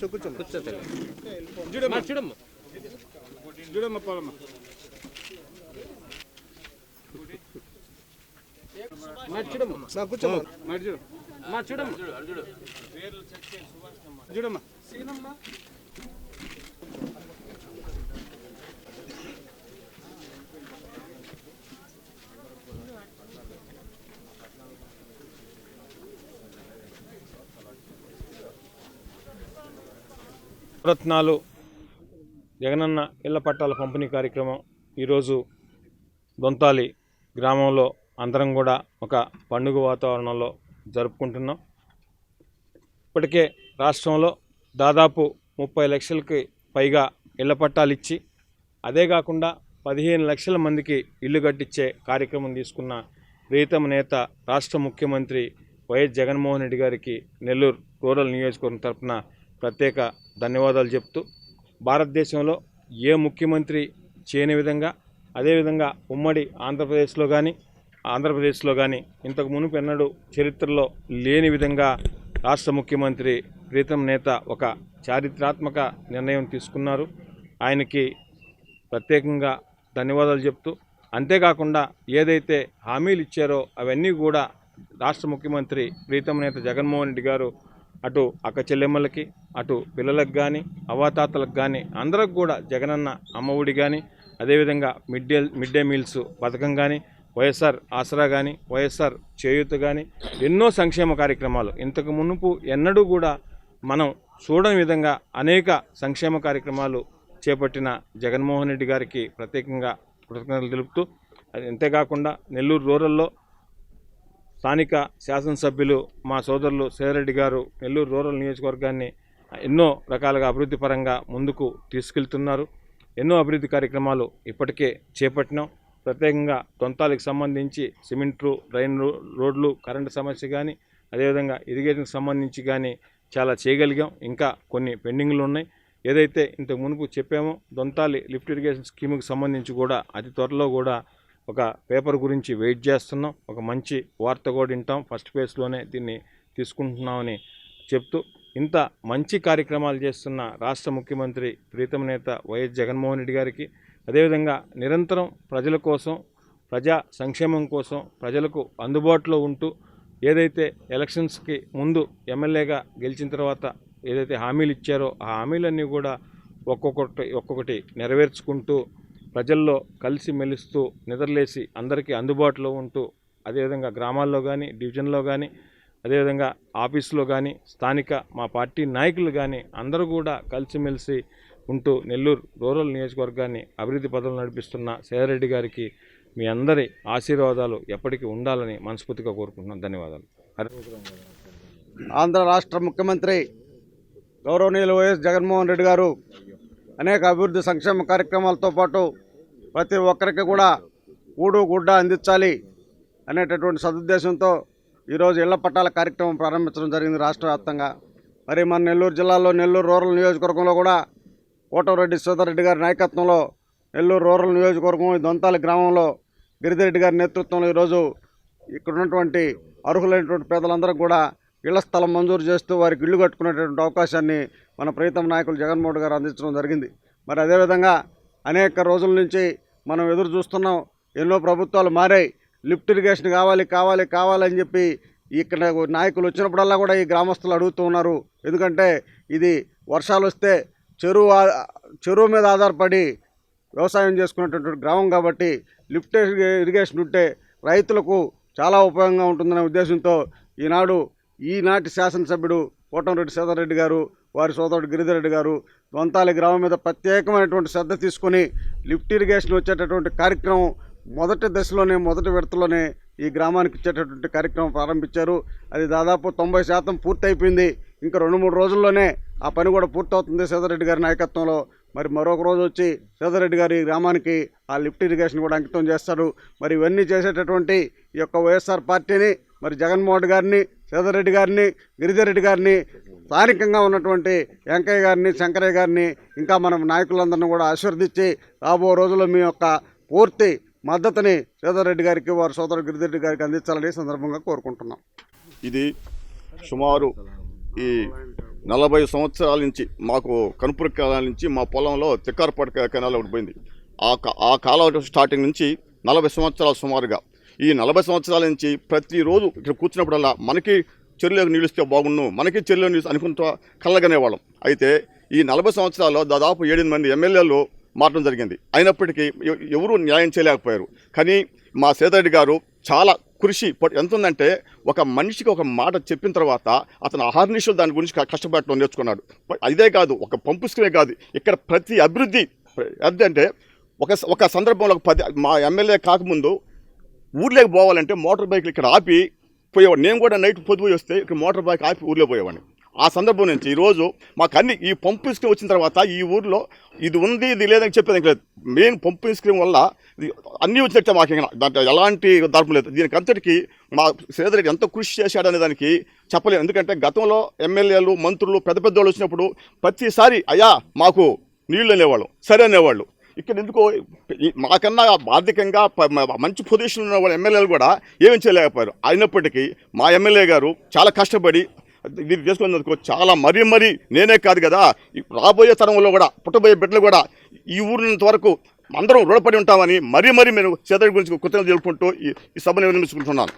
కూర్చో కూర్చో. కూర్చో చూడమ్మా. చూడమ్మా. చూడమ్మా పోలమ్మా చూడమ్మా. నా కూర్చోమ్మా. మరి చూడు మా చూడమ్మా. చూడమ్మా. నవరత్నాలు జగనన్న ఇళ్ళ పట్టాల పంపిణీ కార్యక్రమం ఈరోజు దొంతాలి గ్రామంలో అందరం కూడా ఒక పండుగ వాతావరణంలో జరుపుకుంటున్నాం. ఇప్పటికే రాష్ట్రంలో దాదాపు ముప్పై లక్షలకి పైగా ఇళ్ళ పట్టాలు ఇచ్చి అదే కాకుండా పదిహేను లక్షల మందికి ఇల్లు కట్టించే కార్యక్రమం తీసుకున్న ప్రీతమ నేత రాష్ట్ర ముఖ్యమంత్రి వైఎస్ జగన్మోహన్ రెడ్డి గారికి నెల్లూరు రూరల్ నియోజకవర్గం తరపున ప్రత్యేక ధన్యవాదాలు చెప్తూ భారతదేశంలో ఏ ముఖ్యమంత్రి చేయని విధంగా అదేవిధంగా ఉమ్మడి ఆంధ్రప్రదేశ్లో కానీ ఆంధ్రప్రదేశ్లో కానీ ఇంతకు మునుపు ఎన్నడూ చరిత్రలో లేని విధంగా రాష్ట్ర ముఖ్యమంత్రి ప్రీతం నేత ఒక చారిత్రాత్మక నిర్ణయం తీసుకున్నారు. ఆయనకి ప్రత్యేకంగా ధన్యవాదాలు చెప్తూ అంతేకాకుండా ఏదైతే హామీలు ఇచ్చారో అవన్నీ కూడా రాష్ట్ర ముఖ్యమంత్రి ప్రీతం నేత జగన్మోహన్ రెడ్డి గారు అటు అక్క చెల్లెమ్మలకి అటు పిల్లలకు కానీ అవాతాతలకు కానీ అందరికి కూడా జగనన్న అమ్మఒడి కానీ అదేవిధంగా mid day mid day meals పథకం కానీ వైఎస్ఆర్ ఆసరా కానీ వైఎస్ఆర్ చేయూత కానీ ఎన్నో సంక్షేమ కార్యక్రమాలు. ఇంతకు మునుపు ఎన్నడూ కూడా మనం చూడని విధంగా అనేక సంక్షేమ కార్యక్రమాలు చేపట్టిన జగన్మోహన్ రెడ్డి గారికి ప్రత్యేకంగా కృతజ్ఞతలు తెలుపుతూ అది అంతేకాకుండా నెల్లూరు రూరల్లో స్థానిక శాసనసభ్యులు మా సోదరులు సేరెడ్డి గారు నెల్లూరు రూరల్ నియోజకవర్గాన్ని ఎన్నో రకాలుగా అభివృద్ధి పరంగా ముందుకు తీసుకెళ్తున్నారు. ఎన్నో అభివృద్ధి కార్యక్రమాలు ఇప్పటికే చేపట్టినాం. ప్రత్యేకంగా తొంతాలకు సంబంధించి సిమెంట్లు రైన్ రోడ్లు కరెంటు సమస్య కానీ అదేవిధంగా ఇరిగేషన్కి సంబంధించి కానీ చాలా చేయగలిగాం. ఇంకా కొన్ని పెండింగ్లు ఉన్నాయి. ఏదైతే ఇంతకు మునుపు చెప్పామో దొంతాలి లిఫ్ట్ ఇరిగేషన్ స్కీమ్కి సంబంధించి కూడా అతి త్వరలో కూడా ఒక పేపర్ గురించి వెయిట్ చేస్తున్నాం. ఒక మంచి వార్త కూడా వింటాం. ఫస్ట్ ఫేజ్లోనే దీన్ని తీసుకుంటున్నామని చెప్తూ ఇంత మంచి కార్యక్రమాలు చేస్తున్న రాష్ట్ర ముఖ్యమంత్రి ప్రీతమ నేత వైఎస్ జగన్మోహన్ రెడ్డి గారికి అదేవిధంగా నిరంతరం ప్రజల కోసం ప్రజా సంక్షేమం కోసం ప్రజలకు అందుబాటులో ఉంటూ ఏదైతే ఎలక్షన్స్కి ముందు ఎమ్మెల్యేగా గెలిచిన తర్వాత ఏదైతే హామీలు ఇచ్చారో ఆ హామీలన్నీ కూడా ఒక్కొక్కటి ఒక్కొక్కటి నెరవేర్చుకుంటూ ప్రజల్లో కలిసి మెలుస్తూ నిద్రలేసి అందరికీ అందుబాటులో ఉంటూ అదేవిధంగా గ్రామాల్లో కానీ డివిజన్లో కానీ అదేవిధంగా ఆఫీసులో కానీ స్థానిక మా పార్టీ నాయకులు కానీ అందరూ కూడా కలిసిమెలిసి ఉంటూ నెల్లూరు రూరల్ నియోజకవర్గాన్ని అభివృద్ధి పదవులు నడిపిస్తున్న సేదరెడ్డి గారికి మీ అందరి ఆశీర్వాదాలు ఎప్పటికీ ఉండాలని మనస్ఫూర్తిగా కోరుకుంటున్నాను. ధన్యవాదాలు. ఆంధ్ర రాష్ట్ర ముఖ్యమంత్రి గౌరవనీయులు వైఎస్ జగన్మోహన్ రెడ్డి గారు అనేక అభివృద్ధి సంక్షేమ కార్యక్రమాలతో పాటు ప్రతి ఒక్కరికి కూడా ఊడు గుడ్డ అందించాలి అనేటటువంటి సదుద్దేశంతో ఈరోజు ఇళ్ళ పట్టాల కార్యక్రమం ప్రారంభించడం జరిగింది రాష్ట్ర వ్యాప్తంగా. మరి మన నెల్లూరు జిల్లాలో నెల్లూరు రూరల్ నియోజకవర్గంలో కూడా కోటరెడ్డి సోదరెడ్డి గారి నాయకత్వంలో నెల్లూరు రూరల్ నియోజకవర్గం ఈ గ్రామంలో గిరిధిరెడ్డి గారి నేతృత్వంలో ఈరోజు ఇక్కడ ఉన్నటువంటి అర్హులైనటువంటి పేదలందరూ కూడా ఇళ్ళ స్థలం మంజూరు చేస్తూ వారికి ఇల్లు కట్టుకునేటువంటి అవకాశాన్ని మన ప్రీతం నాయకులు జగన్మోహన్ గారు అందించడం జరిగింది. మరి అదేవిధంగా అనేక రోజుల నుంచి మనం ఎదురు చూస్తున్నాం ఎన్నో ప్రభుత్వాలు మారాయి. లిఫ్ట్ ఇరిగేషన్ కావాలి కావాలి కావాలని చెప్పి ఇక్కడ నాయకులు వచ్చినప్పుడల్లా కూడా ఈ గ్రామస్తులు అడుగుతూ ఉన్నారు. ఎందుకంటే ఇది వర్షాలు వస్తే చెరువు ఆ- చెరువు మీద ఆధారపడి వ్యవసాయం చేసుకునేటటువంటి గ్రామం కాబట్టి లిఫ్ట్ ఇరిగేషన్ ఉంటే రైతులకు చాలా ఉపయోగంగా ఉంటుందనే ఉద్దేశంతో ఈనాడు ఈనాటి శాసనసభ్యుడు కోటంరెడ్డి సీతారెడ్డి గారు వారి సోదరుడు గిరిధరెడ్డి గారు దొంతాలి గ్రామం మీద ప్రత్యేకమైనటువంటి శ్రద్ధ తీసుకొని లిఫ్ట్ ఇరిగేషన్ వచ్చేటటువంటి కార్యక్రమం మొదటి దశలోనే మొదటి విడతలోనే ఈ గ్రామానికి ఇచ్చేటటువంటి కార్యక్రమం ప్రారంభించారు. అది దాదాపు తొంభై శాతం పూర్తయిపోయింది. ఇంకా రెండు మూడు రోజుల్లోనే ఆ పని కూడా పూర్తవుతుంది సీతారెడ్డి గారి నాయకత్వంలో. మరి మరొక రోజు వచ్చి సీతారెడ్డి గారి ఈ గ్రామానికి ఆ లిఫ్ట్ ఇరిగేషన్ కూడా అంకితం చేస్తారు. మరి ఇవన్నీ చేసేటటువంటి ఈ యొక్క వైఎస్ఆర్ పార్టీని మరి జగన్మోహన్ గారిని సీతారెడ్డి గారిని గిరిజారెడ్డి గారిని స్థానికంగా ఉన్నటువంటి వెంకయ్య గారిని శంకరయ్య గారిని ఇంకా మనం నాయకులందరినీ కూడా ఆశీర్వదించి రాబో రోజుల్లో మీ యొక్క పూర్తి మద్దతుని సీతారెడ్డి గారికి వారి సోదరుడు గిరిజరెడ్డి గారికి అందించాలని సందర్భంగా కోరుకుంటున్నాం. ఇది సుమారు ఈ నలభై సంవత్సరాల నుంచి మాకు కనుపురి కాలం నుంచి మా పొలంలో తిక్కారపాటి కెనాల్ ఒకటి పోయింది. ఆ కా- ఆ కాలం స్టార్టింగ్ నుంచి నలభై సంవత్సరాలు సుమారుగా. ఈ నలభై సంవత్సరాల నుంచి ప్రతిరోజు ఇక్కడ కూర్చున్నప్పుడల్లా మనకి చెరువులోకి నిలిస్తే బాగుండు మనకి చెరువులో నిలిస్తే అనుకుంటూ కళ్ళగనేవాళ్ళం. అయితే ఈ నలభై సంవత్సరాల్లో దాదాపు ఏడెనిమిది మంది ఎమ్మెల్యేలు మారడం జరిగింది. అయినప్పటికీ ఎవరూ న్యాయం చేయలేకపోయారు. కానీ మా సేదరెడ్డి గారు చాలా కృషి ప- ఎంత ఉందంటే ఒక మనిషికి ఒక మాట చెప్పిన తర్వాత అతను అహర్నిషులు దాని గురించి కష్టపడటం నేర్చుకున్నాడు. అదే ఇదే కాదు ఒక పంపు కాదు ఇక్కడ ప్రతి అభివృద్ధి అభివృద్ధి అంటే ఒక ఒక సందర్భంలో ఒక పది మా ఎమ్మెల్యే కాకముందు ఊర్లోకి పోవాలంటే మోటార్ బైక్లు ఇక్కడ ఆపి పోయేవాడు నేను కూడా నైట్ పొద్దుపోయి వస్తే ఇక్కడ మోటార్ బైక్ ఆపి ఊర్లో పోయేవాడిని. ఆ సందర్భం నుంచి ఈరోజు మాకు అన్ని ఈ పంపు స్కీమ్ వచ్చిన తర్వాత ఈ ఊర్లో ఇది ఉంది ఇది లేదని చెప్పేది లేదు. మెయిన్ పంపు స్కీమ్ వల్ల అన్నీ వచ్చినట్టే మాకు ఇంకా. దాంట్లో ఎలాంటి దర్పం లేదు. దీనికి అంతటికి మా శ్రీధర్ ఎంత కృషి చేశాడనే దానికి చెప్పలేము ఎందుకంటే గతంలో ఎమ్మెల్యేలు మంత్రులు పెద్ద పెద్ద వాళ్ళు వచ్చినప్పుడు ప్రతిసారి అయ్యా మాకు నీళ్ళు అనేవాళ్ళు సరే అనేవాళ్ళు. ఇక్కడ ఎందుకో మాకన్నా ఆర్థికంగా మంచి పొజిషన్ ఉన్న వాళ్ళ ఎమ్మెల్యేలు కూడా ఏమీ చేయలేకపోయారు. అయినప్పటికీ మా ఎమ్మెల్యే గారు చాలా కష్టపడి ఇది చేసుకున్నందుకు చాలా మరీ మరీ నేనే కాదు కదా. రాబోయే తరంలో కూడా పుట్టబోయే బిడ్డలు కూడా ఈ ఊరినంత వరకు అందరం రుణపడి ఉంటామని మరీ మరీ నేను చేదడి గురించి కృతజ్ఞతలు తెలుపుకుంటూ ఈ ఈ సభను వినిపించుకుంటున్నాను